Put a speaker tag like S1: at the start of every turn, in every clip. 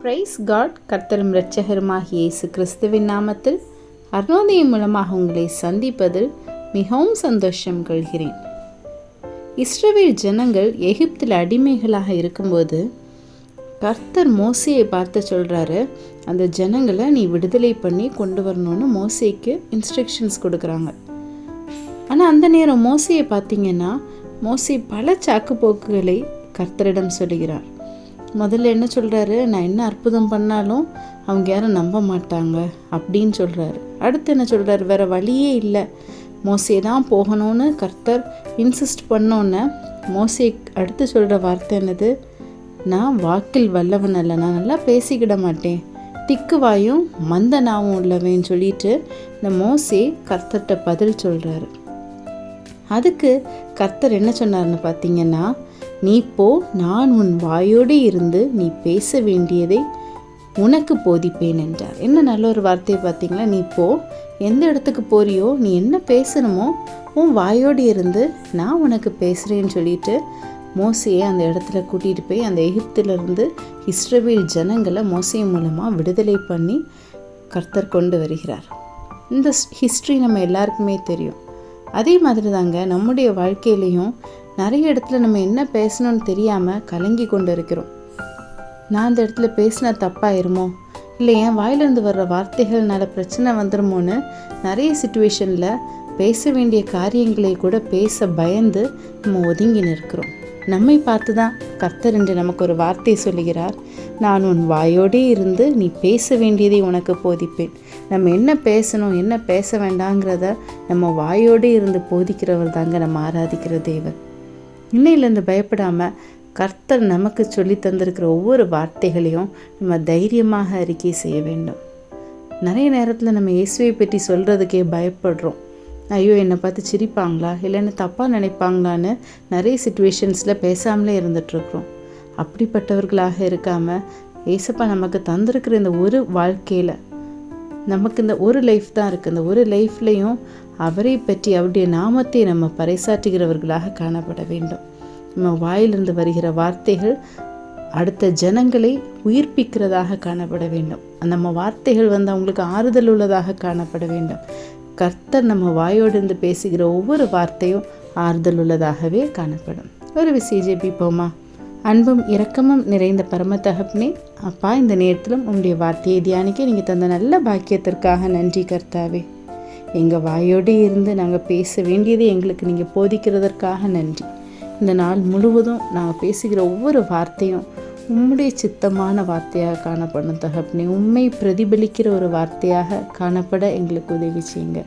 S1: Price God கர்த்தரும் இரட்சகருமாகிய இயேசு கிறிஸ்துவின் நாமத்தில் அருணோதயம் மூலமாக உங்களை சந்திப்பதில் மிகவும் சந்தோஷம் கொள்கிறேன். இஸ்ரேல் ஜனங்கள் எகிப்தில் அடிமைகளாக இருக்கும்போது கர்த்தர் மோசையை பார்த்து சொல்கிறாரு அந்த ஜனங்களை நீ விடுதலை பண்ணி கொண்டு வரணும்னு மோசைக்கு இன்ஸ்ட்ரக்ஷன்ஸ் கொடுக்குறாங்க. ஆனால் அந்த நேரம் மோசையை பார்த்தீங்கன்னா மோசை பல சாக்குப்போக்குகளை கர்த்தரிடம் சொல்கிறார் முதல்ல என்ன சொல்கிறாரு நான் என்ன அற்புதம் பண்ணாலும் அவங்க யாரும் நம்ப மாட்டாங்க அப்படின்னு சொல்கிறாரு அடுத்து என்ன சொல்கிறாரு வேறு வழியே இல்லை. மோசே தான் போகணும்னு கர்த்தர் இன்சிஸ்ட் பண்ணோன்னே மோசே அடுத்து சொல்கிற வார்த்தை என்னது? நான் வாக்கில் வல்லவன் அல்ல. நான் நல்லா பேசிக்கிட மாட்டேன். திக்கு வாயும் மந்த நாவும் உள்ளவேன்னு சொல்லிட்டு இந்த மோசே கர்த்தர்கிட்ட பதில் சொல்கிறாரு அதுக்கு கர்த்தர் என்ன சொன்னார்னு பார்த்தீங்கன்னா நீ போ நான் உன் வாயோடு இருந்து நீ பேச வேண்டியதை உனக்கு போதிப்பேன் என்றார். என்ன நல்ல ஒரு வார்த்தையை பார்த்தீங்களா? நீ போ எந்த இடத்துக்கு போறியோ நீ என்ன பேசணுமோ உன் வாயோடு இருந்து நான் உனக்கு பேசுகிறேன்னு சொல்லிட்டு மோசையை அந்த இடத்துல கூட்டிகிட்டு போய் அந்த எகிப்திலிருந்து இஸ்ரவேல் ஜனங்களை மோசை மூலமாக விடுதலை பண்ணி கர்த்தர் கொண்டு வருகிறார். இந்த ஹிஸ்ட்ரி நம்ம எல்லாருக்குமே தெரியும். அதே மாதிரி தாங்க நம்முடைய வாழ்க்கையிலையும் நிறைய இடத்துல நம்ம என்ன பேசணும்னு தெரியாமல் கலங்கி கொண்டு இருக்கிறோம் நான் அந்த இடத்துல பேசினா தப்பாயிருமோ? இல்லை என் வாயிலிருந்து வர்ற வார்த்தைகள்னால பிரச்சனை வந்துருமோன்னு நிறைய சுச்சுவேஷனில் பேச வேண்டிய காரியங்களை கூட பேச பயந்து நம்ம ஒதுங்கி நிற்கிறோம். நம்மை பார்த்து தான் கர்த்தர் என்று நமக்கு ஒரு வார்த்தை சொல்லுகிறார். நான் உன் வாயோடே இருந்து நீ பேச வேண்டியதை உனக்கு போதிப்பேன். நம்ம என்ன பேசணும் என்ன பேச வேண்டாங்கிறத நம்ம வாயோடே இருந்து போதிக்கிறவர் தாங்க நம்ம ஆராதிக்கிற தேவன். இன்னையிலேருந்து பயப்படாமல் கர்த்தர் நமக்கு சொல்லி தந்திருக்கிற ஒவ்வொரு வார்த்தைகளையும் நம்ம தைரியமாக அறிக்கை செய்ய வேண்டும். நிறைய நேரத்தில் நம்ம இயேசுவை பற்றி சொல்கிறதுக்கே பயப்படுறோம். ஐயோ என்னை பார்த்து சிரிப்பாங்களா? இல்லைன்னு தப்பாக நினைப்பாங்களான்னு நிறைய சுச்சுவேஷன்ஸில் பேசாமலே இருந்துகிட்ருக்குறோம் அப்படிப்பட்டவர்களாக இருக்காமல் ஏசப்பா நமக்கு தந்திருக்கிற இந்த ஒரு வாழ்க்கையில் நமக்கு இந்த ஒரு லைஃப் தான் இருக்குது இந்த ஒரு லைஃப்லேயும் அவரை பற்றி அவருடைய நாமத்தை நம்ம பறைசாற்றுகிறவர்களாக காணப்பட வேண்டும். நம்ம வாயிலிருந்து வருகிற வார்த்தைகள் அடுத்த ஜனங்களை உயிர்ப்பிக்கிறதாக காணப்பட வேண்டும். நம்ம வார்த்தைகள் வந்து அவங்களுக்கு ஆறுதல் உள்ளதாக காணப்பட வேண்டும். கர்த்தர் நம்ம வாயோடு இருந்து பேசுகிற ஒவ்வொரு வார்த்தையும் ஆறுதல் உள்ளதாகவே காணப்படும். ஒரு விசேஜை பிப்போமா அன்பும் இரக்கமும் நிறைந்த பரம தகப்பனே அப்பா இந்த நேரத்திலும் உங்களுடைய வார்த்தையை தியானிக்க நீங்கள் தந்த நல்ல பாக்கியத்திற்காக நன்றி கர்த்தாவே. எங்கள் வாயோடு இருந்து நாங்கள் பேச வேண்டியதை எங்களுக்கு நீங்கள் போதிக்கிறதற்காக நன்றி. இந்த நாள் முழுவதும் நாங்கள் பேசுகிற ஒவ்வொரு வார்த்தையும் உம்முடைய சித்தமான வார்த்தையாக காணப்படும் தகப்பனே. உண்மை பிரதிபலிக்கிற ஒரு வார்த்தையாக காணப்பட எங்களுக்கு உதவி செய்யுங்க.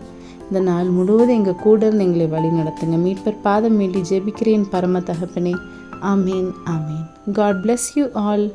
S1: இந்த நாள் முழுவதும் எங்கள் கூட இருந்து எங்களை வழி நடத்துங்க. மீட்பர் பாதம் வேண்டி ஜெபிக்கிறேன் பரம தகப்பனே. ஆமீன் ஆமீன். God bless you all